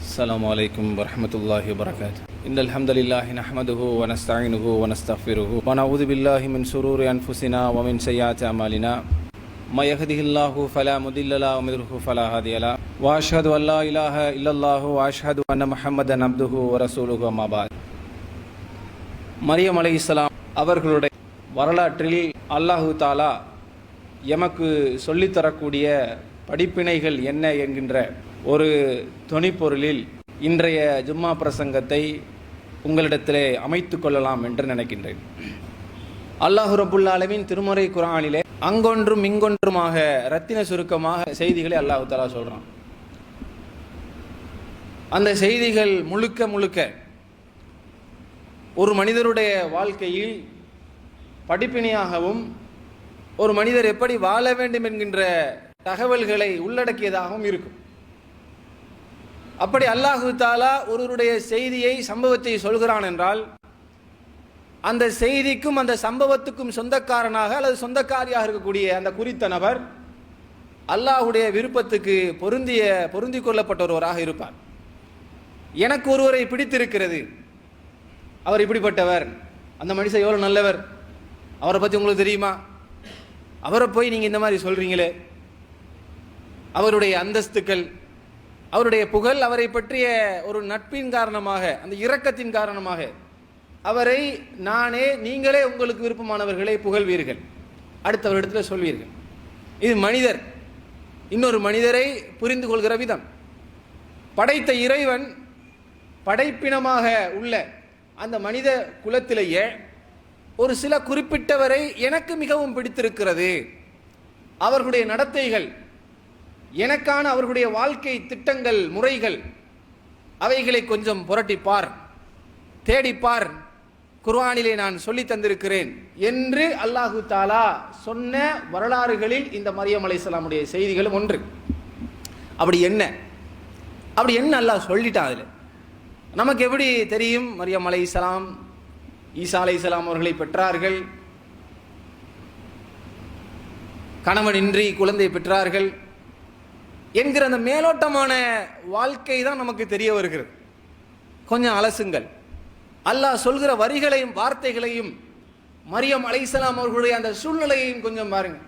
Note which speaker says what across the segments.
Speaker 1: السلام عليكم ورحمة الله وبركاته إن الحمد لله نحمده ونستعينه ونستغفره ونعوذ بالله من شرور أنفسنا ومن سيئات أعمالنا ما يهده الله فلا مضل له ومن يضلل فلا هادي له وأشهد أن لا إله إلا الله وأشهد أن محمدا عبده ورسوله أما بعد மரியம் அலை இஸ்லாம் அவர்களுடைய வரலாற்றில் அல்லாஹு தாலா எமக்கு சொல்லித்தரக்கூடிய படிப்பினைகள் என்ன என்கின்ற ஒரு தொனிப்பொருளில் இன்றைய ஜும்மா பிரசங்கத்தை உங்களிடத்திலே அமைத்து கொள்ளலாம் என்று நினைக்கின்றேன். அல்லாஹு ரபுல்லாலமின் திருமறை குரானிலே அங்கொன்றும் இங்கொன்றுமாக ரத்தின சுருக்கமாக செய்திகளை அல்லாஹு தாலா சொல்றான். அந்த செய்திகள் முழுக்க முழுக்க ஒரு மனிதருடைய வாழ்க்கையில் படிப்பினையாகவும் ஒரு மனிதர் எப்படி வாழ வேண்டும் என்கின்ற தகவல்களை உள்ளடக்கியதாகவும் இருக்கும். அப்படி அல்லாஹு தாலா ஒருவருடைய செய்தியை சம்பவத்தை சொல்கிறான் என்றால் அந்த செய்திக்கும் அந்த சம்பவத்துக்கும் சொந்தக்காரனாக அல்லது சொந்தக்காரியாக இருக்கக்கூடிய அந்த குறித்த நபர் அல்லாஹுடைய விருப்பத்துக்கு பொருந்திய பொருந்தி கொள்ளப்பட்ட ஒருவராக இருப்பார். எனக்கு ஒருவரை பிடித்திருக்கிறது. அவர் இப்படிப்பட்டவர். அந்த மனுஷன் எவ்வளோ நல்லவர். அவரை பற்றி உங்களுக்கு தெரியுமா? அவரை போய் நீங்கள் இந்த மாதிரி சொல்கிறீங்களே அவருடைய அந்தஸ்துக்கள் அவருடைய புகழ் அவரை பற்றிய ஒரு நட்பின் காரணமாக அந்த இரக்கத்தின் காரணமாக அவரை நானே நீங்களே உங்களுக்கு விருப்பமானவர்களை புகழ்வீர்கள். அடுத்தவரிடத்தில் சொல்வீர்கள். இது மனிதர். இன்னொரு மனிதரை புரிந்து கொள்கிற விதம். படைத்த இறைவன் படைப்பினமாக உள்ள அந்த மனித குலத்திலேயே ஒரு சில குறிப்பிட்டவரை எனக்கு மிகவும் பிடித்திருக்கிறது. அவர்களுடைய நடத்தைகள் எனக்கான அவர்களுடைய வாழ்க்கை திட்டங்கள் முறைகள் அவைகளை கொஞ்சம் புரட்டிப்பார் தேடிப்பார். குர்ஆனிலே நான் சொல்லி தந்திருக்கிறேன் என்று அல்லாஹு தாலா சொன்ன வரலாறுகளில் இந்த மரியம் அலைசலாமுடைய செய்திகளும் ஒன்று. அப்படி என்ன? அப்படி என்ன அல்லாஹ் சொல்லிட்டான் அதில்? நமக்கு எப்படி தெரியும்? மரியம் அலை இஸ்லாம் ஈசா அலை இஸ்லாம் அவர்களை பெற்றார்கள். கணவனின்றி குழந்தை பெற்றார்கள். என்கிற அந்த மேலோட்டமான வாழ்க்கை தான் நமக்கு தெரிய வருகிறது. கொஞ்சம் அலசுங்கள். அல்லாஹ் சொல்கிற வரிகளையும் வார்த்தைகளையும் மரியம் அலைசலாம் அவர்களுடைய அந்த சூழ்நிலையையும் கொஞ்சம் பாருங்க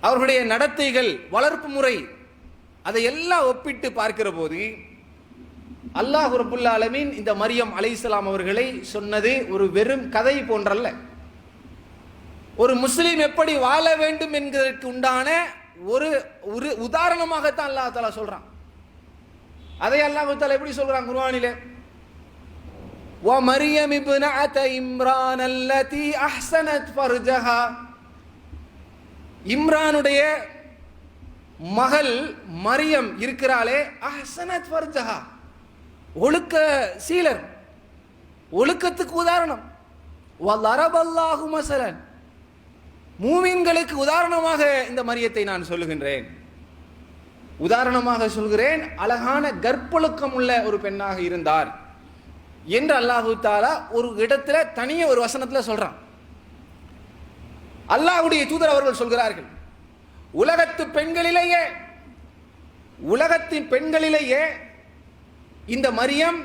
Speaker 1: அவர்களுடைய நடத்தைகள் வளர்ப்பு முறை அதை எல்லாம் ஒப்பிட்டு பார்க்கிற போது அல்லாஹ் ரபுல்லா அலமீன் இந்த மரியம் அலைசலாம் அவர்களை சொன்னது ஒரு வெறும் கதை போன்றல்ல. ஒரு முஸ்லீம் எப்படி வாழ வேண்டும் என்கிறதற்கு உண்டான ஒரு ஒரு உதாரணமாகத்தான் அல்லாஹ் தாலா சொல்றான் அதை அல்லாஹ் தாலா எப்படி சொல்றான் குர்ஆனிலே ومريم ابنة இம்ரான் التي أحسنت فرجها இம்ரானுடைய மகள் மரியம் இருக்கிறாளே அஹ்சனத் ஃபர்ஜஹா ஒழுக்க சீலர் ஒழுக்கத்துக்கு உதாரணம் வல்லரபல்லாஹு மசலன் மூமின்களுக்கு உதாரணமாக இந்த மரியத்தை நான் சொல்லுகின்றேன். உதாரணமாக சொல்கிறேன் அழகான கற்பொழுக்கம் உள்ள ஒரு பெண்ணாக இருந்தார் என்று அல்லாஹு தாலா ஒரு இடத்துல தனிய ஒரு வசனத்தில் சொல்றான். அல்லாஹுடைய தூதர் அவர்கள் சொல்கிறார்கள் உலகத்து பெண்களிலேயே உலகத்தின் பெண்களிலேயே இந்த மரியம்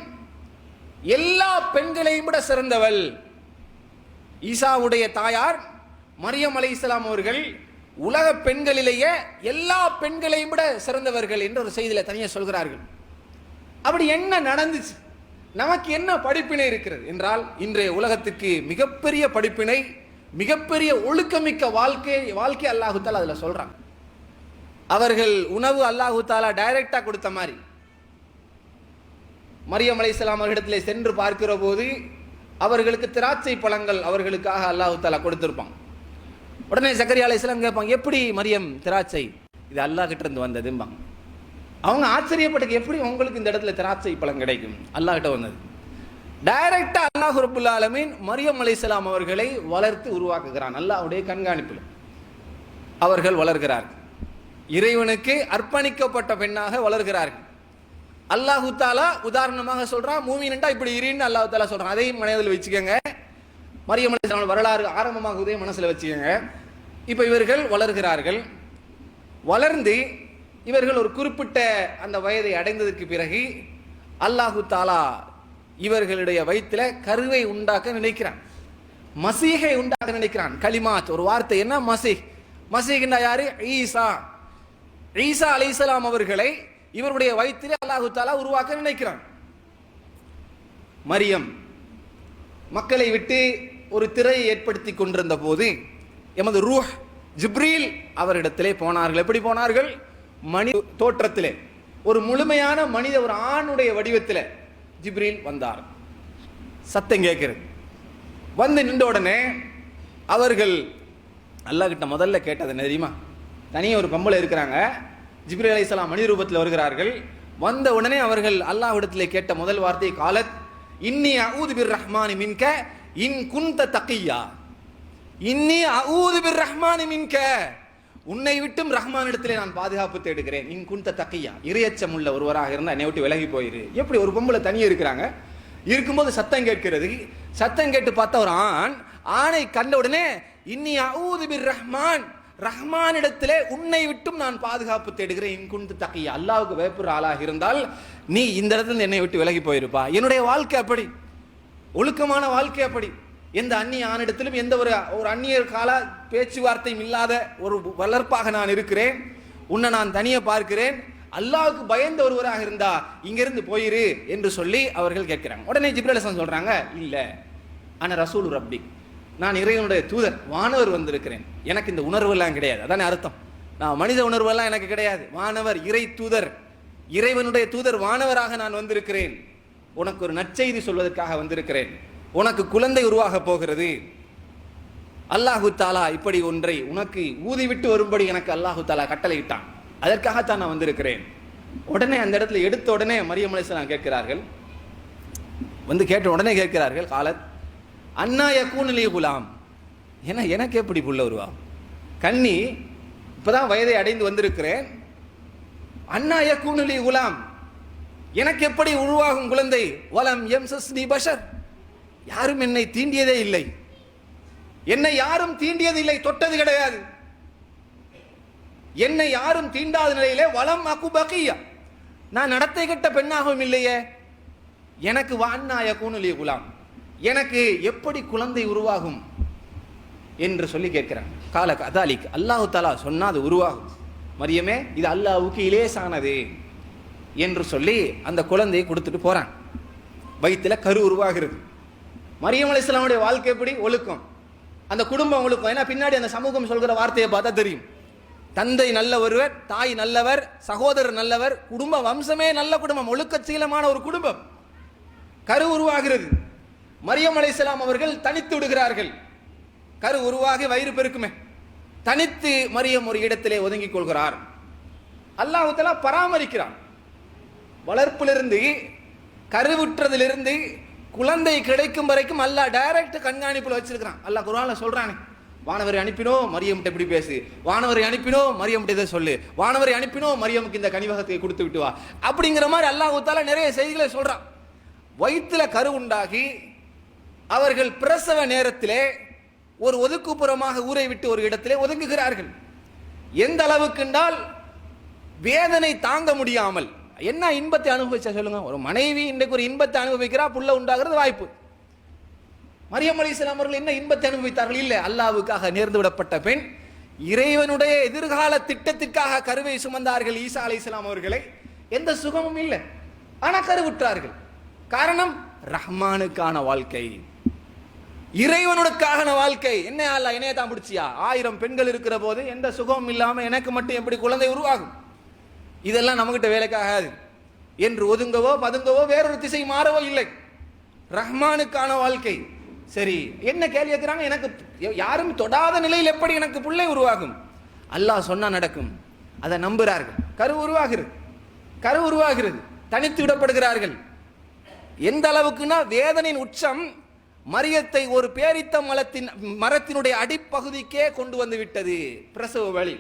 Speaker 1: எல்லா பெண்களையும் விட சிறந்தவள். ஈசாவுடைய தாயார் மரியம் அலை இஸ்லாம் அவர்கள் உலக பெண்களிலேயே எல்லா பெண்களையும் விட சிறந்தவர்கள் என்று ஒரு செய்தியில் தனியாக சொல்கிறார்கள். அப்படி என்ன நடந்துச்சு? நமக்கு என்ன படிப்பினை இருக்கிறது என்றால் இன்றைய உலகத்துக்கு மிகப்பெரிய படிப்பினை மிகப்பெரிய ஒழுக்கமிக்க வாழ்க்கை வாழ்க்கை அல்லாஹு அதில் சொல்கிறாங்க அவர்கள் உணவு அல்லாஹுத்தாலா டைரக்டாக கொடுத்த மாதிரி. மரியம் அலைசலாம் அவர்களிடத்தில் சென்று பார்க்கிற போது அவர்களுக்கு திராட்சை பழங்கள் அவர்களுக்காக அல்லாஹு தாலா கொடுத்திருப்பான் உடனே சக்கரியா அலைசலாம் கேட்பாங்க எப்படி மரியம் திராட்சை? இது அல்லாஹ் கிட்ட இருந்து வந்ததும்பாங்க. அவங்க ஆச்சரியப்பட்டு எப்படி உங்களுக்கு இந்த இடத்துல திராட்சை பழம் கிடைக்கும்? அல்லாஹ் கிட்ட வந்தது. டைரக்டா அல்லாஹ் ரபுல் ஆலமீன் மரியம் அலைசலாம் அவர்களை வளர்த்து உருவாக்குகிறான். அல்லாஹ்வுடைய கண்காணிப்பில். அவர்கள் வளர்கிறார்கள். இறைவனுக்கு அர்ப்பணிக்கப்பட்ட பெண்ணாக வளர்கிறார்கள். அல்லாஹு தாலா உதாரணமாக சொல்றான் மூமின்டா இப்படி இருன்னு அல்லாஹு தாலா சொல்றான். அதையும் மனதில் வச்சுக்கோங்க. மரியம் அலைஹிஸ்ஸலாம் வரலாறு ஆரம்பமாகுவதே மனசுல வச்சுக்கோங்க. இப்போ இவர்கள் வளர்கிறார்கள். வளர்ந்து இவர்கள் ஒரு குறிப்பிட்ட அந்த வயதை அடைந்ததற்கு பிறகு அல்லாஹு தாலா இவர்களுடைய வயிற்றில் கருவை உண்டாக்க நினைக்கிறான். மசீகை உண்டாக்க நினைக்கிறான். கலிமாத் ஒரு வார்த்தை என்ன? மசீஹ். மசீஹ்னா யாரு? ஈசா. ஈசா அலைஹிஸ்ஸலாம் அவர்களை இவருடைய வயிற்றிலே அல்லாஹு தாலா உருவாக்க நினைக்கிறான். மரியம். மக்களை விட்டு ஒரு திரையை ஏற்படுத்தி கொண்டிருந்த போது எமது ரூஹ் ஜிப்ரீல் அவரிடத்திலே போனார்கள். எப்படி போனார்கள்? மணி தோற்றத்திலே. ஒரு முழுமையான மனித ஒரு ஆணுடைய வடிவத்தில் ஜிப்ரீல் வந்தார். சத்தம் கேட்கிறது. வந்து நின்ற உடனே அவர்கள் அல்லாஹ் கிட்ட முதல்ல கேட்டது தெரியுமா? தனியாக ஒரு பொம்பளை இருக்கிறாங்க. ஜிப்ரீல் அலைஹிஸ்ஸலாம் மனித ரூபத்தில் வருகிறார்கள். வந்த உடனே அவர்கள் அல்லாஹ்விடத்தில் கேட்ட முதல் வார்த்தை காலத் இன்னி அவுது பிர் ரஹ்மானி மின்க இன் குந்த தக்கியா இன்னி அஊது பிர் ரஹ்மானி மின்க. உன்னை விட்டும் ரஹ்மானிடத்திலே நான் பாதுகாப்பு தேடுகிறேன். இன் குந்த தக்கையா. இரையச்சம் உள்ள ஒருவராக இருந்தால் என்னை விட்டு விலகி போயிரு. எப்படி ஒரு பொம்பளை தனியே இருக்கிறாங்க? இருக்கும்போது சத்தம் கேட்கிறது. சத்தம் கேட்டு பார்த்த ஒரு ஆண் ஆணை கண்ட உடனே இன்னி அஊது பிர் ரஹ்மான் ரஹ்மானிடத்திலே உன்னை விட்டும் நான் பாதுகாப்பு தேடுகிறேன். இன் தக்கையா தக்கியா. அல்லாவுக்கு பயப்படுற ஆளாக இருந்தால் நீ இந்த இடத்துல என்னை விட்டு விலகி போயிருப்பா. என்னுடைய வாழ்க்கை அப்படி. ஒழுக்கமான வாழ்க்கை அப்படி. எந்த அந்நிய ஆணிடத்திலும் எந்த ஒரு ஒரு அந்நியர் கால பேச்சுவார்த்தையும் இல்லாத ஒரு வளர்ப்பாக நான் இருக்கிறேன். உன்னை நான் தனியே பார்க்கிறேன். அல்லாவுக்கு பயந்த ஒருவராக இருந்தா இங்கிருந்து போயிரு என்று சொல்லி அவர்கள் கேட்கிறாங்க. உடனே ஜிப்ரலசன் சொல்றாங்க இல்லை ஆனால் ரசூல் ரப்பி. நான் இறைவனுடைய தூதர் வானவர் வந்திருக்கிறேன். எனக்கு இந்த உணர்வெல்லாம் கிடையாது. அதானே அர்த்தம். நான் மனித உணர்வெல்லாம் எனக்கு கிடையாது. வானவர் இறை தூதர். இறைவனுடைய தூதர் வானவராக நான் வந்திருக்கிறேன். உனக்கு ஒரு நற்செய்தி சொல்வதற்காக வந்திருக்கிறேன். உனக்கு குழந்தை உருவாக போகிறது. அல்லாஹு தாலா இப்படி ஒன்றை உனக்கு ஊதிவிட்டு வரும்படி எனக்கு அல்லாஹு தாலா கட்டளையிட்டான். அதற்காகத்தான் நான் வந்திருக்கிறேன். உடனே அந்த இடத்துல எடுத்த உடனே மரியம் அலிஸ்லாம் கேட்கிறார்கள். வந்து கேட்ட உடனே கேட்கிறார்கள் காலத் அண்ணா யக்கூனிலே குலாம். என எனக்கு எப்படி புள்ள உருவா? கண்ணி இப்போதான் வயதை அடைந்து வந்திருக்கிறேன். அண்ணா யக்கூனிலே குலாம் எனக்கு எப்படி உருவாகும் குழந்தை? வலம் எம் சஸ்னி பஷர். யாரும் என்னை தீண்டியதே இல்லை. என்னை யாரும் தீண்டியது இல்லை தொட்டது கிடையாது. என்னை யாரும் தீண்டாத நிலையிலே வளம் அக்கு பக்கியா நான் நடத்தை கெட்ட பெண்ணாகவும் இல்லையே. எனக்கு வாண்ணாய கூணுலிய குலாம். எனக்கு எப்படி குழந்தை உருவாகும் என்று சொல்லி கேட்கிறேன். கால கதாலிக். அல்லாஹு தாலா சொன்னால் அது உருவாகும். மரியமே இது அல்லாஹ்வுக்கு இலேசானது என்று சொல்லி அந்த குழந்தையை கொடுத்துட்டு போறான். வயித்துல கரு உருவாகிறது. மரியம் அலிஸ்லாமுடைய வாழ்க்கை எப்படி? ஒழுக்கம். அந்த குடும்பம் ஒழுக்கம். ஏன்னா பின்னாடி அந்த சமூகம் சொல்கிற வார்த்தையை பார்த்தா தெரியும். தந்தை நல்ல ஒருவர் தாய் நல்லவர் சகோதரர் நல்லவர் குடும்ப வம்சமே நல்ல குடும்பம் ஒழுக்கச்சீலமான ஒரு குடும்பம். கரு உருவாகிறது. மரியம் அலைஹிஸ்ஸலாம் அவர்கள் தனித்து விடுகிறார்கள். கரு உருவாகி வயிறு பெருக்குமே. தனித்து மரியம் ஒரு இடத்திலே ஒதுங்கிக் கொள்கிறார். அல்லாஹுத்தலா பராமரிக்கிறான். வளர்ப்பிலிருந்து கருவுற்றதிலிருந்து குழந்தை கிடைக்கும் வரைக்கும் அல்லா டைரக்ட் கண்காணிப்பில் வச்சிருக்கிறான். அல்லா குர்ஆன்ல சொல்கிறானே வானவரை அனுப்பினோ மரியம்கிட்ட இப்படி பேசு. வானவரை அனுப்பினோ மரியம்கிட்ட இதை சொல்லு. வானவரை அனுப்பினோ மரியமுக்கு இந்த கனிவகத்தை கொடுத்து விட்டு வா. அப்படிங்கிற மாதிரி அல்லாஹூத்தால நிறைய செய்திகளை சொல்கிறான் வயிற்றில் கரு உண்டாகி அவர்கள் பிரசவ நேரத்திலே ஒரு ஒதுக்குப்புறமாக ஊரை விட்டு ஒரு இடத்திலே ஒதுங்குகிறார்கள். எந்த அளவுக்கு என்றால் வேதனை தாங்க முடியாமல் என்ன இன்பத்தை அனுபவிச்சா சொல்லுங்க? ஒரு மனைவி இன்றைக்கு ஒரு இன்பத்தை அனுபவிக்கிறா புள்ள உண்டாகிறது வாய்ப்பு. மரியம் அலிஸ்லாம் அவர்கள் என்ன இன்பத்தை அனுபவித்தார்கள்? இல்லை அல்லாவுக்காக நேர்ந்து விடப்பட்ட பெண் இறைவனுடைய எதிர்கால திட்டத்திற்காக கருவை சுமந்தார்கள் ஈசா அலிஸ்லாம் அவர்களை. எந்த சுகமும் இல்லை. ஆனா கருவுற்றார்கள். காரணம் ரஹ்மானுக்கான வாழ்க்கை. இறைவனுக்கான வாழ்க்கை. என்ன அல்ல என்னைய தான் பிடிச்சியா? ஆயிரம் பெண்கள் இருக்கிற போது எந்த சுகமும் இல்லாமல் எனக்கு மட்டும் எப்படி குழந்தை உருவாகும்? இதெல்லாம் நம்மகிட்ட வேலைக்காகாது. என்று ஒதுங்கவோ பதுங்கவோ வேறொரு திசை மாறவோ இல்லை. ரஹ்மானுக்கான வாழ்க்கை. சரி என்ன கேள்வி கேட்கிறாங்க? எனக்கு யாரும் தொடாத நிலையில் எப்படி எனக்கு பிள்ளை உருவாகும்? அல்லாஹ் சொன்னால் நடக்கும். அதை நம்புகிறார்கள். கரு உருவாகிறது. கரு உருவாகிறது. தனித்து விடப்படுகிறார்கள். எந்த அளவுக்குன்னா வேதனையின் உச்சம் மரியத்தை ஒரு பேரித்த மலத்தின் மரத்தினுடைய அடிப்பகுதிக்கே கொண்டு வந்து விட்டது. பிரசவ வழி.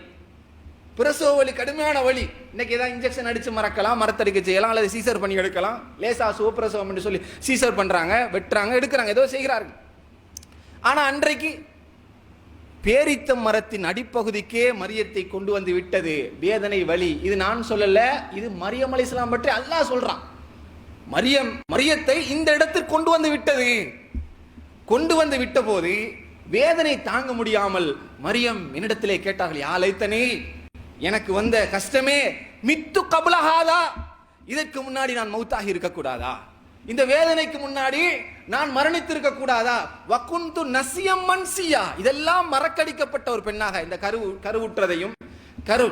Speaker 1: பிரசவ வலி கடுமையான வலி. இன்னைக்கு ஏதாவது இன்ஜெக்ஷன் அடிச்சு மறக்கலாம் மரத்தடிக்க செய்யலாம் அல்லது சீசர் பண்ணி எடுக்கலாம். லேசா சுவப்பிரசவம் என்று சொல்லி சீசர் பண்றாங்க வெட்டுறாங்க எடுக்கிறாங்க ஏதோ செய்கிறார்கள். ஆனா அன்றைக்கு பேரித்த மரத்தின் அடிப்பகுதிக்கே மரியத்தை கொண்டு வந்து விட்டது. வேதனை வலி. இது நான் சொல்லல இது மரியம் இஸ்லாம் பற்றி அல்லாஹ் சொல்றான். மரியம் மரியத்தை இந்த இடத்திற்கு கொண்டு வந்து விட்டது. கொண்டு வந்து விட்ட போது வேதனை தாங்க முடியாமல் மரியம் என்னிடத்திலே கேட்டார்கள் யாழைத்தனே எனக்கு வந்த கஷ்டமே மித்து கபலஹாதா இதற்கு முன்னாடி நான் மௌத்தாகி இருக்கக்கூடாதா? இந்த வேதனைக்கு முன்னாடி நான் மரணித்திருக்க கூடாதா வக்குந்து நசியம் மன்சியா. இதெல்லாம் மறக்கடிக்கப்பட்ட ஒரு பெண்ணாக இந்த கரு கருவுற்றதையும் கரு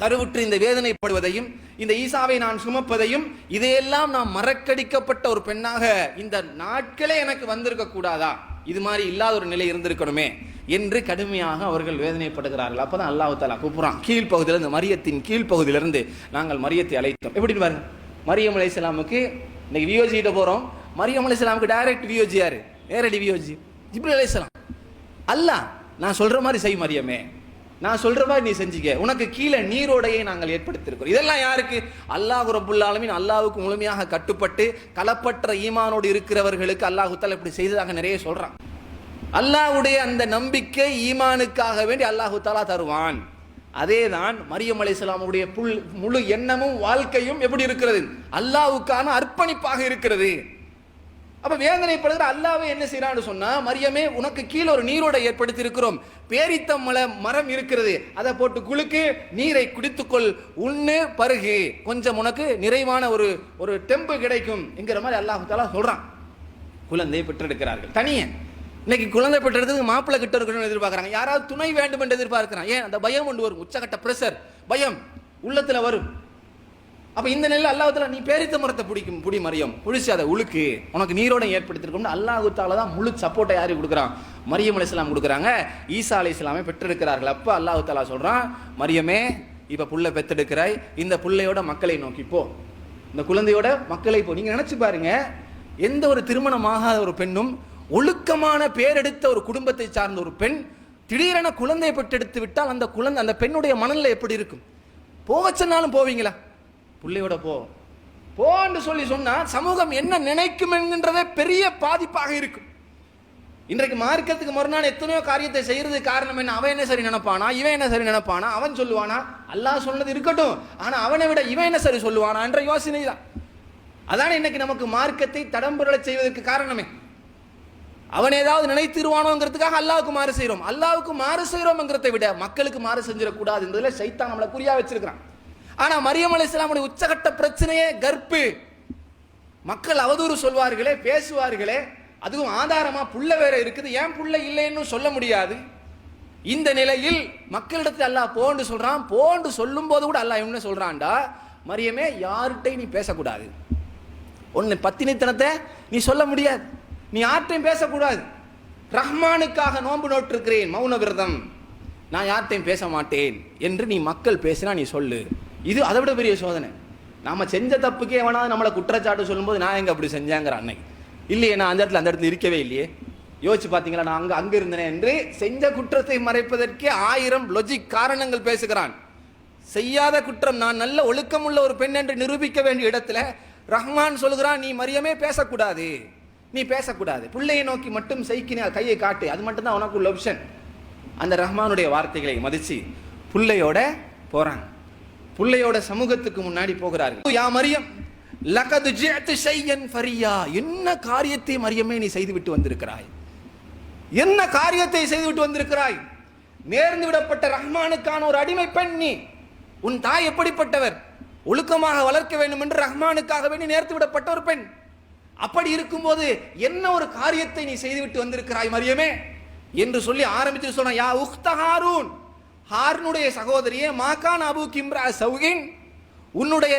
Speaker 1: கருவுற்று இந்த வேதனைப்படுவதையும் இந்த ஈசாவை நான் சுமப்பதையும் இதையெல்லாம் நான் மறக்கடிக்கப்பட்ட ஒரு பெண்ணாக இந்த நாட்களே எனக்கு வந்திருக்க கூடாதா? இது மாதிரி இல்லாத ஒரு நிலை இருந்திருக்கணுமே என்று கடுமையாக அவர்கள் வேதனைப்படுகிறார்கள். அப்பதான் அல்லாஹு தாலா கூப்பிடுறான். கீழ்ப்பகுதியிலிருந்து மரியத்தின் கீழ்ப்பகுதியிலிருந்து நாங்கள் மரியத்தை அழைத்தோம். எப்படி பாருங்க? மரியம் அலைஹிஸ்ஸலாமுக்கு இன்னைக்கு வியோஜிக்கிட்ட போகிறோம் போறோம். மரியம் இஸ்லாமுக்கு டைரக்ட் வியோஜி யாரு? நேரடி வியோஜி ஜிப்ரி இஸ்லாம் அல்லாஹ் நான் சொல்ற மாதிரி செய் மரியமே. நான் சொல்ற மாதிரி நீ செஞ்சுக்க. உனக்கு கீழே நீரோடையை நாங்கள் ஏற்படுத்தியிருக்கிறோம். இதெல்லாம் யாருக்கு? அல்லாஹ் ரப்புல் அல்லாவுக்கு முழுமையாக கட்டுப்பட்டு களப்பற்ற ஈமானோடு இருக்கிறவர்களுக்கு அல்லாஹுத்தால் இப்படி செய்ததாக நிறைய சொல்றான். அல்லாஹ்வுடைய அந்த நம்பிக்கை ஈமானுக்காக வேண்டி அல்லாஹு தாலா தருவான். அதேதான் மரியம் இஸ்லாமுடைய புல் முழு எண்ணமும் வாழ்க்கையும் எப்படி இருக்கிறது? அல்லாஹ்வுக்கான அர்ப்பணிப்பாக இருக்கிறது. அப்ப வேதனைப்படுகிற அல்லாவே என்ன செய்யறான்னு சொன்னா மரியமே உனக்கு கீழே ஒரு நீரோடை ஏற்படுத்தி இருக்கிறோம் பேரித்த மலை மரம் இருக்கிறது. அதை போட்டு குலுக்கு நீரை குடித்துக்கொள். உண்ணு பருகு. கொஞ்சம் உனக்கு நிறைவான ஒரு ஒரு டெம்பு கிடைக்கும். என்கிற மாதிரி அல்லாஹு தாலா சொல்றான். குழந்தையை பெற்றெடுக்கிறார்கள். தனியே. இன்னைக்கு குழந்தை பெற்றெடுத்ததுக்கு மாப்பிள்ளை கிட்ட இருக்கணும்னு எதிர்பார்க்கறாங்க. யாராவது துணை வேண்டும் என்று எதிர்பார்க்கிறான் ஏன்? அந்த பயம் கொண்டு வரும். உச்சகட்ட பிரஷர் பயம் உள்ளத்துல வரும். அப்போ இந்த நிலையில் அல்லாஹுத்தாலா நீ பேரித்த மரத்தை பிடிக்கும் புடி மரியம். புடிச்சு அதை உழுக்கு. உனக்கு நீரோட ஏற்படுத்திருக்கோம்னு அல்லாஹு தான் முழு சப்போர்ட்டை யாரு கொடுக்குறான்? மரியம் இஸ்லாம் கொடுக்குறாங்க. ஈசா இஸ்லாமே பெற்றெடுக்கிறார்கள். அப்போ அல்லாஹு தாலா சொல்றான் மரியமே இப்போ புள்ளை பெத்தெடுக்கிறாய் இந்த புள்ளையோட மக்களை நோக்கி போ. இந்த குழந்தையோட மக்களை போ. நீங்கள் நினச்சி பாருங்க எந்த ஒரு திருமணமாகாத ஒரு பெண்ணும் ஒழுக்கமான பேரெடுத்த ஒரு குடும்பத்தை சார்ந்த ஒரு பெண் திடீரென குழந்தையை பெற்றெடுத்து விட்டால் அந்த குழந்தை அந்த பெண்ணுடைய மனநிலை எப்படி இருக்கும்? போவச்சனாலும் போவீங்களா? பிள்ளையோட போ. போன்னு சொல்லி சொன்னால் சமூகம் என்ன நினைக்கும் என்கின்றதே பெரிய பாதிப்பாக இருக்கும் இன்றைக்கு மார்க்கத்துக்கு மறுநாள் எத்தனையோ காரியத்தை செய்யறது காரணம் என்ன? அவன் என்ன சரி நினைப்பானா? இவன் என்ன சரி நினைப்பானா? அவன் சொல்லுவானா? அல்லாஹ் சொன்னது இருக்கட்டும். ஆனால் அவனை விட இவன் என்ன சரி சொல்லுவானா என்ற யோசனை தான். அதான இன்னைக்கு நமக்கு மார்க்கத்தை தடம்புரளச் செய்வதற்கு காரணமே. அவன் ஏதாவது நினைத்திருவானோங்கிறதுக்காக அல்லாவுக்கு மாறு செய்கிறோம் அல்லாவுக்கு மாறு செய்கிறோம்ங்கிறத விட மக்களுக்கு மாறு செஞ்சிடக்கூடாதுன்றதுல சைத்தான் நம்மளை குறியா வச்சிருக்கிறான். ஆனா மரியம் அலைஹிஸ்ஸலாமுடைய உச்சகட்ட பிரச்சனையே கர்ப்பு. மக்கள் அவதூறு சொல்வார்களே பேசுவார்களே அதுவும் ஆதாரமா புள்ள வேற இருக்குது. ஏன் புள்ள இல்லைன்னு சொல்ல முடியாது. இந்த நிலையில் மக்களிடத்தில் அல்லாஹ் போன்னு சொல்றான் போன்னு சொல்லும் போது கூட அல்லாஹ் என்ன சொல்றான்டா? மரியமே யார்கிட்டையும் நீ பேசக்கூடாது. ஒன்று பத்தினித்தனத்தை நீ சொல்ல முடியாது. நீ யார்கிட்டையும் பேசக்கூடாது. ரஹ்மானுக்காக நோன்பு நோட்டிருக்கிறேன் மௌன விரதம். நான் யார்கிட்டையும் பேச மாட்டேன். என்று நீ மக்கள் பேசினா நீ சொல்லு. இது அதை விட பெரிய சோதனை. நாம் செஞ்ச தப்புக்கே எவனாவது நம்மளை குற்றச்சாட்டு சொல்லும்போது நான் எங்கே அப்படி செஞ்சாங்கிற அன்னைக்கு. இல்லையே நான் அந்த இடத்துல அந்த இடத்துல இருக்கவே இல்லையே. யோசிச்சு பார்த்தீங்களா நான் அங்கே அங்கே இருந்தேன் என்று செஞ்ச குற்றத்தை மறைப்பதற்கே ஆயிரம் லொஜிக் காரணங்கள் பேசுகிறான். செய்யாத குற்றம் நான் நல்ல ஒழுக்கமுள்ள ஒரு பெண் என்று நிரூபிக்க வேண்டிய இடத்துல ரஹ்மான் சொல்கிறான் நீ மரியமே பேசக்கூடாது. நீ பேசக்கூடாது. பிள்ளையை நோக்கி மட்டும் செய்கின கையை காட்டு. அது மட்டும்தான் உனக்கு உள்ள ஆப்ஷன் அந்த ரஹ்மானுடைய வார்த்தைகளை மதித்து புள்ளையோட போகிறாங்க புள்ளையோட சமூகத்துக்கு முன்னாடி போகிறார்கள். யா மரியம் லகது ஜேத்து செய்யன் ஃபரியா. என்ன காரியத்தை மரியமே நீ செய்துவிட்டு வந்திருக்கிறாய்? என்ன காரியத்தை செய்துவிட்டு வந்திருக்கிறாய்? நேர்ந்து விடப்பட்ட ரஹ்மானுக்கான ஒரு அடிமை பெண் நீ. உன் தாய் எப்படிப்பட்டவர்? ஒழுக்கமாக வளர்க்க வேண்டும் என்று ரஹ்மானுக்காக வேண்டி நேர்த்து விடப்பட்ட ஒரு பெண். அப்படி இருக்கும்போது என்ன ஒரு காரியத்தை நீ செய்துவிட்டு வந்திருக்கிறாய் மரியமே? என்று சொல்லி ஆரம்பித்து சொன்ன யா உக்தஹாரூன் ஹார்னுடைய சகோதரியே மாகான் அபு கிம்ரா சௌகின் உன்னுடைய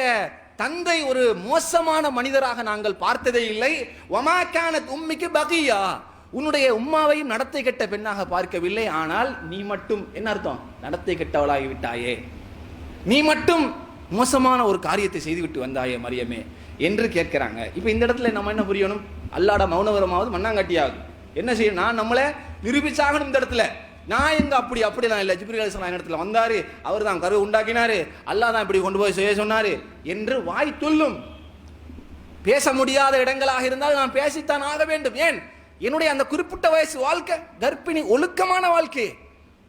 Speaker 1: தந்தை ஒரு மோசமான மனிதராக நாங்கள் பார்த்ததே இல்லை. ஒமாக்கான உம்மிக்கு பகியா. உன்னுடைய உம்மாவையும் நடத்தை கெட்ட பெண்ணாக பார்க்கவில்லை. ஆனால் நீ மட்டும் என்ன அர்த்தம்? நடத்தை கெட்டவளாகி விட்டாயே. நீ மட்டும் மோசமான ஒரு காரியத்தை செய்துவிட்டு வந்தாயே மரியமே என்று கேட்கிறாங்க. இப்போ இந்த இடத்துல நம்ம என்ன புரியணும்? அல்லாட மௌனவரமாவது மண்ணாங்கட்டியாவது. என்ன செய்யணும்? நான் நம்மளை நிரூபிச்சாகணும் இந்த இடத்துல. நான் எங்க அப்படி அப்படிலாம் இல்லை. ஜிப்ரி அலிஸ்லாம் இடத்துல வந்தார்? அவர் தான் கருவை உண்டாக்கினார். அல்லாஹ் தான் இப்படி கொண்டு போய் செய்ய சொன்னார் என்று வாய் துல்லும் பேச முடியாத இடங்களாக இருந்தால் நான் பேசித்தான் ஆக வேண்டும். ஏன்? என்னுடைய அந்த குறிப்பிட்ட வயசு வாழ்க்கை கர்ப்பிணி ஒழுக்கமான வாழ்க்கை.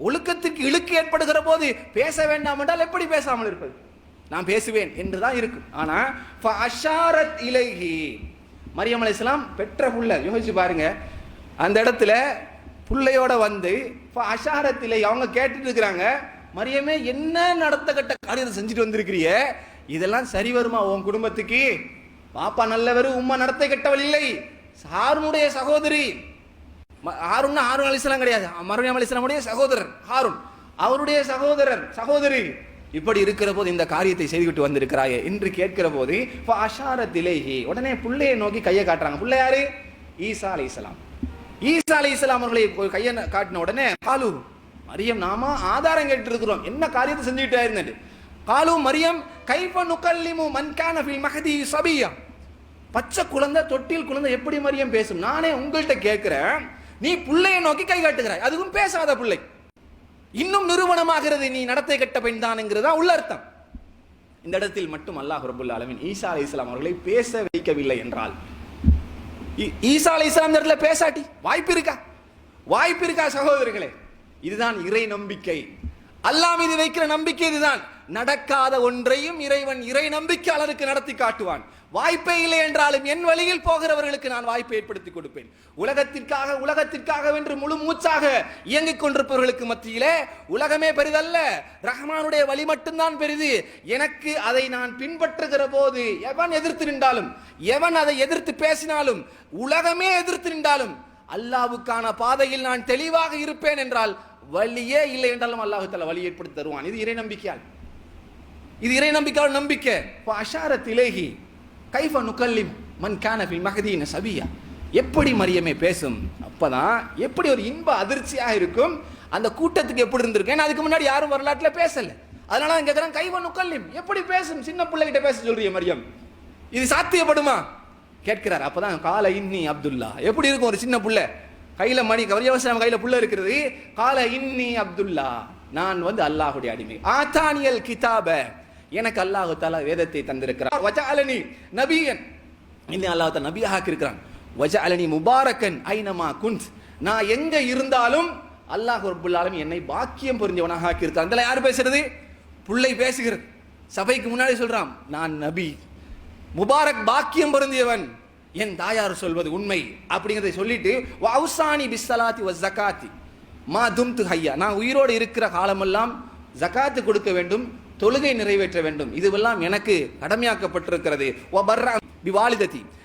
Speaker 1: ஒழுக்கத்துக்கு இழுக்கு ஏற்படுகிற போது பேச வேண்டாம் என்றால் எப்படி பேசாமல் இருப்பது? நான் பேசுவேன் என்றுதான் இருக்கும் ஆனால் அஷாரத் இலகி மரியம் அலைஹிஸ்ஸலாம் பெற்ற புள்ள யோசிச்சு பாருங்க. அந்த இடத்துல புள்ளையோட வந்து இப்போ இலை அவங்க கேட்டுட்டு இருக்கிறாங்க மரியமே என்ன நடத்த கட்ட காரியத்தை செஞ்சுட்டு வந்திருக்கிறிய இதெல்லாம் சரி வருமா உன் குடும்பத்துக்கு? பாப்பா நல்லவர் உம்மா நடத்தை கெட்டவள் இல்லை. ஹாருனுடைய சகோதரி. ம- ஹாரூன்னா ஹாரூன் அலிஸ்லாம் கிடையாது. மரியம் அலிஸ்லாமுடைய சகோதரர் ஹாரூன். அவருடைய சகோதரர் சகோதரி. இப்படி இருக்கிற போது இந்த காரியத்தை செய்துவிட்டு வந்திருக்கிறாயே என்று கேட்கிற போது அஷாரத்திலேஹி. உடனே புள்ளையை நோக்கி கையை காட்டுறாங்க. புள்ளை யாரு? ஈசா அலை இஸ்லாம் ஈசா அலி இஸ்லாம் அவர்களை கையை காட்டின உடனே காலு மரியம் நாம ஆதாரம் கேட்டு இருக்கிறோம் என்ன காரியத்தை செஞ்சுக்கிட்டே இருந்தது காலு மரியம் கைஃப நுக்கல்லிமு மன்கான ஃபில் மஹதி சபியா பச்சை குழந்தை தொட்டில் குழந்தை எப்படி மரியம் பேசும்? நானே உங்கள்கிட்ட கேட்கிறேன். நீ புள்ளையை நோக்கி கை காட்டுகிறாய். அதுவும் பேசாத பிள்ளை. இன்னும் நிறுவனமாகிறது நீ நடத்தை கட்ட பெண் தான்ங்கிறதா உள்ள அர்த்தம். இந்த இடத்தில் மட்டும் அல்லாஹ் ரபுல் ஆலமின் ஈசா அலி இஸ்லாம் அவர்களை பேச வைக்கவில்லை என்றால் ஈசா அலை இஸ்லாம் இடத்துல பேசாட்டி வாய்ப்பு இருக்கா? வாய்ப்பு இருக்கா சகோதரர்களே இதுதான் இறை நம்பிக்கை. அல்லாம மீது வைக்கிற நம்பிக்கை இதுதான். நடக்காத ஒன்றையும் இறைவன் இறை நம்பிக்கையாளருக்கு நடத்தி காட்டுவான். வாய்ப்பே இல்லை என்றாலும் என் வழியில் போகிறவர்களுக்கு நான் வாய்ப்பை ஏற்படுத்தி கொடுப்பேன். உலகத்திற்காக உலகத்திற்காக வென்று முழு மூச்சாக இயங்கிக் கொண்டிருப்பவர்களுக்கு மத்தியிலே உலகமே பெரிதல்ல. ரஹ்மானுடைய வழி மட்டும்தான் பெரிது. எனக்கு அதை நான் பின்பற்றுகிற போது எவன் எதிர்த்து நின்றாலும் எவன் அதை எதிர்த்து பேசினாலும் உலகமே எதிர்த்து நின்றாலும் அல்லாவுக்கான பாதையில் நான் தெளிவாக இருப்பேன் என்றால் வழியே இல்லை என்றாலும் அல்லாஹு தஆலா வழி ஏற்படுத்தி தருவான். இது இறை நம்பிக்கையால். இது இறை நம்பிக்கையால் நம்பிக்கை. இப்போ அஷார திலேகி கைஃப நுக்கல்லிம் மன் கான மகதீன சபியா. எப்படி மரியமே பேசும்? அப்போதான் எப்படி ஒரு இன்ப அதிர்ச்சியாக இருக்கும்? அந்த கூட்டத்துக்கு எப்படி இருந்திருக்கேன் அதுக்கு முன்னாடி யாரும் வரலாற்றில் பேசலை. அதனால நான் கேட்கிறேன் கைவ நுக்கல்லி எப்படி பேசும்? சின்ன பிள்ளைகிட்ட பேச சொல்றிய மரியம். இது சாத்தியப்படுமா? கேட்கிறார். அப்போதான் கால இன்னி அப்துல்லா. எப்படி இருக்கும் ஒரு சின்ன புள்ள? கையில மணி கவரியவசனம் கையில புள்ள இருக்கிறது. கால இன்னி அப்துல்லா. நான் வந்து அல்லாஹுடைய அடிமை. ஆத்தானியல் கிதாப. எனக்கு அல்லாஹு தாலா வேதத்தை தந்திருக்கிறார். வஜஅலனி நபியன். இன்னும் அல்லாஹு தாலா நபியாக இருக்கிறான் வஜஅலனி முபாரக்கன் ஐனமா குன்ஸ். நான் எங்க இருந்தாலும் அல்லாஹ் ரப்புல் என்னை பாக்கியம் புரிஞ்சவனாக ஆக்கியிருக்கான் இதெல்லாம் யார் பேசுறது? புள்ளை பேசுகிறது. சபைக்கு முன்னாடி சொல்கிறான் நான் நபி. முபாரக் பாக்கியம் பொருந்தியவன் என் தாயார் சொல்வது உண்மை. அப்படிங்கிறதை சொல்லிட்டு வவுசானி பிஸ்ஸலாத்தி வ ஜக்காத்தி. மா தும்து ஹையா. நான் உயிரோடு இருக்கிற காலமெல்லாம் ஜகாத்து கொடுக்க வேண்டும் தொழுகை நிறைவேற்ற வேண்டும். இதுவெல்லாம் எனக்கு கடமையாக்கப்பட்டிருக்கிறது. வ பர்ரா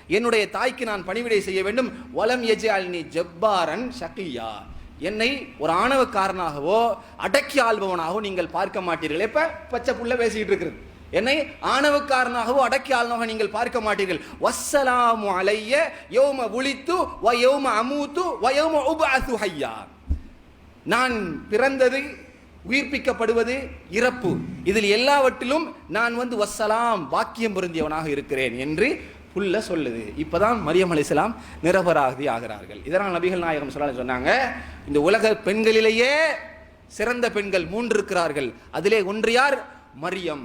Speaker 1: என்னுடைய தாய்க்கு நான் பணிவிடை செய்ய வேண்டும். வலம் எஜாலினி ஜப்பாரன் ஷக்லியா என்னை ஒரு ஆணவக்காரனாகவோ அடக்கி ஆள்பவனாகவோ நீங்கள் பார்க்க மாட்டீர்கள். எப்ப? பச்சை புள்ள பேசிக்கிட்டு இருக்கிறது. என்னை ஆணவக்காரனாகவோ அடக்கி ஆள்னவோ நீங்கள் பார்க்க மாட்டீர்கள். வஸ்ஸலாமு அலைய யோம உளித்து வயோம அமூத்து வயோம யௌம உபஅது நான் பிறந்தது உயிர்ப்பிக்கப்படுவது இறப்பு. இதில் எல்லாவற்றிலும் நான் வந்து வஸ்ஸலாம் வாக்கியம் பொருந்தியவனாக இருக்கிறேன் என்று புல்ல சொல்லுது. இப்போதான் மரியம் அலிஸ்லாம் நிரபராதி ஆகிறார்கள். இதனால் நபிகள் நாயகம் சொல்ல சொன்னாங்க இந்த உலக பெண்களிலேயே சிறந்த பெண்கள் மூன்று இருக்கிறார்கள். அதிலே ஒன்று யார்? மரியம்.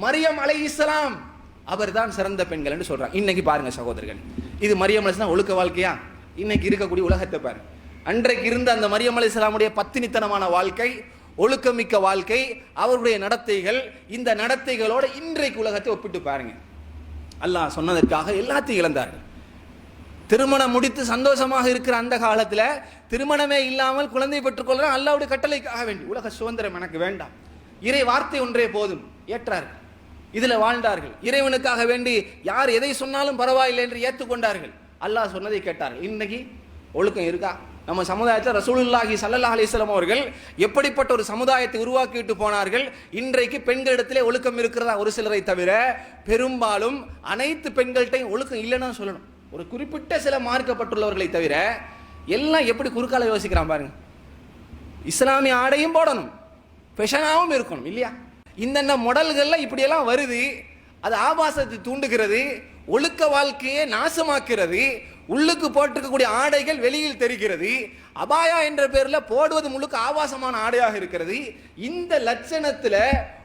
Speaker 1: மரியம் அலை இஸ்லாம் அவர்தான் சிறந்த பெண்கள் என்று சொல்கிறாங்க இன்னைக்கு பாருங்க சகோதரர்கள். இது மரியம் அலிஸ்லாம் ஒழுக்க வாழ்க்கையா? இன்னைக்கு இருக்கக்கூடிய உலகத்தை பாருங்க. அன்றைக்கு இருந்த அந்த மரியம் அலிஸ்லாமுடைய பத்தினித்தனமான வாழ்க்கை ஒழுக்கமிக்க வாழ்க்கை அவருடைய நடத்தைகள் இந்த நடத்தைகளோட இன்றைக்கு உலகத்தை ஒப்பிட்டு பாருங்க. அல்லாஹ் சொன்னதற்காக எல்லாத்தையும் இழந்தார்கள். திருமணம் முடித்து சந்தோஷமாக இருக்கிற அந்த காலத்துல திருமணமே இல்லாமல் குழந்தை பெற்றுக்கொள்ள அல்லாவுடைய கட்டளைக்காக வேண்டி. உலக சுதந்திரம் எனக்கு வேண்டாம். இறை வார்த்தை ஒன்றே போதும். ஏற்றார்கள். இதுல வாழ்ந்தார்கள். இறைவனுக்காக வேண்டி யார் எதை சொன்னாலும் பரவாயில்லை என்று ஏற்றுக்கொண்டார்கள். அல்லாஹ் சொன்னதை கேட்டார்கள். இன்னைக்கு ஒழுக்கம் இருக்கா? நம்ம சமுதாயத்தில் ரசூலுல்லாஹி சல்லல்லா அலிஸ்லாம் அவர்கள் எப்படிப்பட்ட ஒரு சமுதாயத்தை உருவாக்கிட்டு போனார்கள்? இன்றைக்கு பெண்களிடத்திலே ஒழுக்கம் இருக்கிறதா? ஒரு சிலரை தவிர பெரும்பாலும் அனைத்து பெண்கள்கிட்டையும் ஒழுக்கம் இல்லைன்னு சொல்லணும். ஒரு குறிப்பிட்ட சில மார்க்கப்பட்டுள்ளவர்களை தவிர எல்லாம் எப்படி குறுக்கால யோசிக்கிறான் பாருங்க. இஸ்லாமிய ஆடையும் போடணும். ஃபெஷனாகவும் இருக்கணும் இல்லையா? இந்தந்த மொடல்கள்லாம் இப்படியெல்லாம் வருது. அது ஆபாசத்தை தூண்டுகிறது. ஒழுக்க வாழ்க்கையை நாசமாக்கிறது உள்ளுக்கு போட்டிருக்கக்கூடிய ஆடைகள் வெளியில் தெரிகிறது. அபாயா என்ற பேரில் போடுவது முழுக்க ஆபாசமான ஆடையாக இருக்கிறது. இந்த லட்சணத்தில்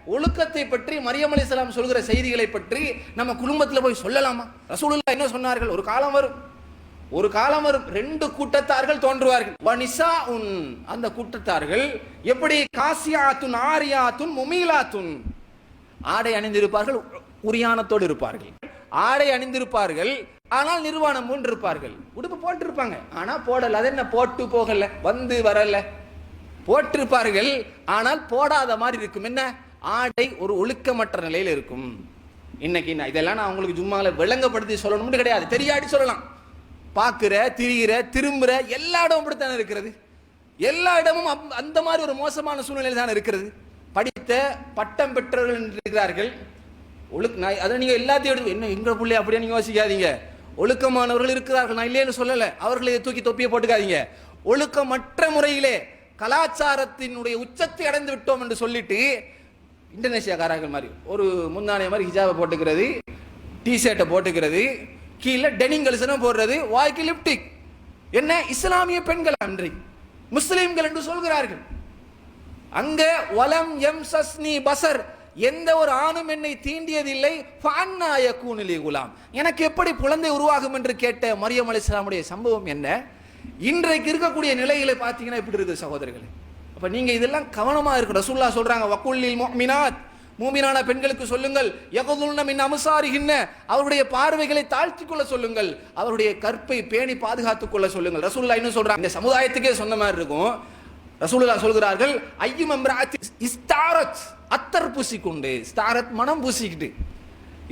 Speaker 1: ஒழுக்கத்தை பற்றி மரியம் அலிஸ்லாம் சொல்கிற செய்திகளை பற்றி நம்ம குடும்பத்தில் போய் சொல்லலாமா? ரசூலுல்லா என்ன சொன்னார்கள்? ஒரு காலம் வரும். ஒரு காலம் வரும். ரெண்டு கூட்டத்தார்கள் தோன்றுவார்கள். வனிசா உன் அந்த கூட்டத்தார்கள் எப்படி? காசியாத்துன் ஆரியாத்துன் முமீலாத்துன். ஆடை அணிந்திருப்பார்கள் உரியானத்தோடு இருப்பார்கள். ஆடை அணிந்திருப்பார்கள். ஆனால் நிர்வாணம் மூன்று இருப்பார்கள் உடுப்பு போட்டிருப்பாங்க. ஆனால் போடல. அது என்ன? போட்டு போகல. வந்து வரல. போட்டிருப்பார்கள். ஆனால் போடாத மாதிரி இருக்கும். என்ன? ஆடை ஒரு ஒழுக்கமற்ற நிலையில் இருக்கும். இன்னைக்கு நான் இதெல்லாம் நான் உங்களுக்கு ஜும்மாவில் விளங்கப்படுத்தி சொல்லணும்னு கிடையாது. தெரியாடி சொல்லலாம். பார்க்குற திரிகிற திரும்புகிற எல்லா இடமும் அப்படித்தானே இருக்கிறது? எல்லா இடமும் அப்- அந்த மாதிரி ஒரு மோசமான சூழ்நிலை தான் இருக்கிறது? படித்த பட்டம் பெற்றவர்கள் இருக்கிறார்கள். ஒழுக்க நான் அதை நீங்கள் எல்லாத்தையும் எடுத்து என்ன எங்கள் பிள்ளை அப்படியே யோசிக்காதீங்க. ஒழுக்கமானவர்கள் இருக்கிறார்கள். நான் இல்லைன்னு சொல்லலை. அவர்களை தூக்கி தொப்பியை போட்டுக்காதீங்க. ஒழுக்கமற்ற முறையிலே கலாச்சாரத்தினுடைய உச்சத்தை அடைந்து விட்டோம் என்று சொல்லிட்டு இந்தோனேஷியாக்காரர்கள் மாதிரி ஒரு முந்தானைய மாதிரி ஹிஜாபை போட்டுக்கிறது டிஷர்ட்டை போட்டுக்கிறது கீழே டெனிங் கலிசனம் போடுறது வாய்க்கு லிப்டிக் என்ன? இஸ்லாமிய பெண்கள் அன்றி முஸ்லீம்கள் என்று சொல்கிறார்கள். அங்கே வலம் எம் சஸ்னி பசர் எந்த ஒரு ஆணும் என்னை தீண்டியதில்லை. ஃபான்னாய கூனிலி குலாம். எனக்கு எப்படி குழந்தை உருவாகும் என்று கேட்ட மரியம் அலிஸ்லாமுடைய சம்பவம் என்ன? இன்றைக்கு இருக்கக்கூடிய நிலைகளை பார்த்தீங்கன்னா இப்படி இருக்குது சகோதரர்களே. அப்போ நீங்கள் இதெல்லாம் கவனமாக இருக்கு ரசூல்லா சொல்றாங்க வக்குல்லில் முஃமினாத். மூமினான பெண்களுக்கு சொல்லுங்கள் யகுதுல்ன மின் அமுசாரிகின்ன அவருடைய பார்வைகளை தாழ்த்தி கொள்ள சொல்லுங்கள் அவருடைய கற்பை பேணி பாதுகாத்துக் கொள்ள சொல்லுங்கள். ரசூல்லா இன்னும் சொல்றாங்க இந்த சமுதாயத்துக்கே சொன்ன மாதிரி இருக்கும். ரசூல்லா சொல்கிறார்கள் ஐயும் அம்ராத் இஸ்தாரத். அத்தர் பூசிக்கொண்டு ஸ்தாரத் மனம் பூசிக்கிட்டு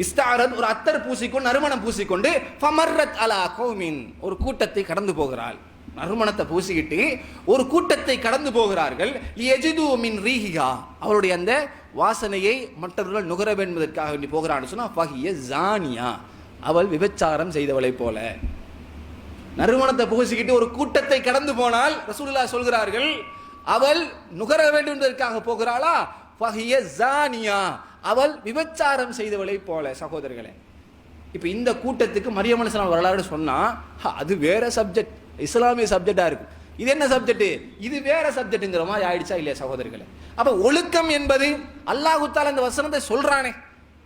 Speaker 1: இஸ்தாரத் ஒரு அத்தர் பூசிக்கொண்டு நறுமணம் பூசிக்கொண்டு ஃபமர்ரத் அலா கோமின் ஒரு கூட்டத்தை கடந்து போகிறாள். நறுமணத்தை பூசிக்கிட்டு ஒரு கூட்டத்தை கடந்து போகிறார்கள். எஜிது மின் ரீஹிகா அவருடைய அந்த வாசனையை மற்றவர்கள் நுகர வேண்டும் வேண்டி போகிறான்னு சொன்னா ஃபஹிய ஜானியா அவள் விபச்சாரம் செய்தவளைப் போல. நறுமணத்தை பூசிக்கிட்டு ஒரு கூட்டத்தை கடந்து போனால் ரசூலுல்லா சொல்கிறார்கள் அவள் நுகர வேண்டும் என்பதற்காக போகிறாளா? ஃபஹிய ஜானியா. அவள் விபச்சாரம் செய்தவளை போல சகோதரர்களே. இப்போ இந்த கூட்டத்துக்கு மரியம் அலிஸ்லாம் வரலாறு சொன்னா அது வேற சப்ஜெக்ட் இஸ்லாமிய சப்ஜெக்டா இருக்கு இது என்ன சப்ஜெக்ட் இது வேற சப்ஜெக்ட்ங்கிற மாதிரி ஆயிடுச்சா இல்லையா சகோதரர்களே? அப்ப ஒழுக்கம் என்பது அல்லாஹுத்தால் அந்த வசனத்தை சொல்றானே.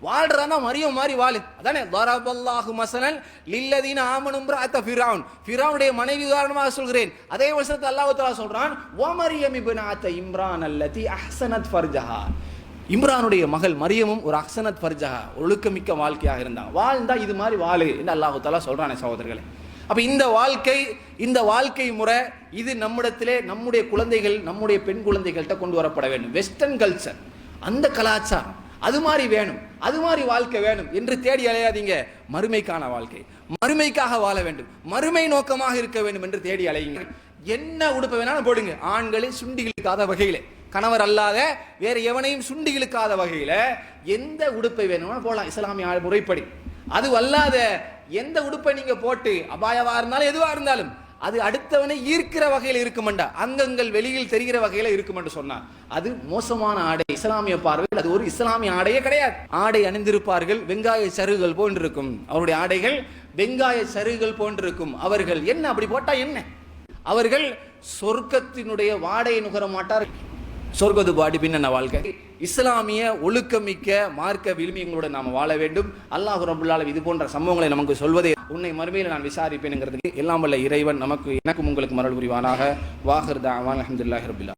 Speaker 1: வாழ்றானா மரியம் மாதிரி வாழு. அதானே? தரபல்லாஹு மசனன் லில்லதீன ஆமனும் அத்த ஃபிரவுன் ஃபிரவுனுடைய மனைவி உதாரணமாக சொல்கிறேன். அதே வசனத்தை அல்லாஹு தஆலா சொல்றான் ஓ மரியம் இப்னாத்த இம்ரான் அல்லதி அஹ்சனத் ஃபர்ஜஹா இம்ரானுடைய மகள் மரியமும் ஒரு அஹ்சனத் ஃபர்ஜஹா ஒழுக்கமிக்க வாழ்க்கையாக இருந்தான். வாழ்ந்தா இது மாதிரி வாழு என்று அல்லாஹு தஆலா சொல்றானே சகோதரர்களே. அப்போ இந்த வாழ்க்கை இந்த வாழ்க்கை முறை இது நம்மிடத்திலே நம்முடைய குழந்தைகள் நம்முடைய பெண் குழந்தைகள்கிட்ட கொண்டு வரப்பட வேண்டும். வெஸ்டர்ன் கல்ச்சர் அந்த கலாச்சாரம் அது மாதிரி வேணும் அது மாதிரி வாழ்க்கை வேணும் என்று தேடி அலையாதீங்க. மறுமைக்கான வாழ்க்கை. மறுமைக்காக வாழ வேண்டும். மறுமை நோக்கமாக இருக்க வேண்டும் என்று தேடி அலையுங்க. என்ன உடுப்ப வேணாலும் போடுங்க. ஆண்களை சுண்டி இழுக்காத வகையில். கணவர் அல்லாத வேற எவனையும் சுண்டி இழுக்காத எந்த உடுப்பை வேணும்னா போகலாம் இஸ்லாமிய முறைப்படி. அது அல்லாத எந்த உடுப்பை நீங்க போட்டு அபாயவா இருந்தாலும் எதுவா இருந்தாலும் அது அடுத்தவனை ஈர்க்கிற வகையில் இருக்குமெண்டா. அங்கங்கள் வெளியில் தெரிகிற வகையில இருக்குமென்று சொன்னார். அது மோசமான ஆடை. இஸ்லாமிய பார்வையில் அது ஒரு இஸ்லாமிய ஆடையே கிடையாது. ஆடை அணிந்திருப்பார்கள் வெங்காய சருகுகள் போன்றிருக்கும். அவருடைய ஆடைகள் வெங்காய சருகுகள் போன்றிருக்கும். அவர்கள் என்ன? அப்படி போட்டா என்ன? அவர்கள் சொர்க்கத்தினுடைய வாடையை நுகர மாட்டார்கள். சொர்க்கது பாடி பின்ன வாழ்க்கை? இஸ்லாமிய ஒழுக்கமிக்க மார்க்க விழுமியங்களோடு நாம் வாழ வேண்டும். அல்லாஹ் ரபுல்லாலும் இது போன்ற சம்பவங்களை நமக்கு சொல்வதே உன்னை மறுமையில் நான் விசாரிப்பேனுங்கிறதுக்கு எல்லாம் வல்ல இறைவன் நமக்கு எனக்கும் உங்களுக்கு மரல் புரிவானாக. வாஹர் தான் அலமதுல்லாஹி ரபுல்லா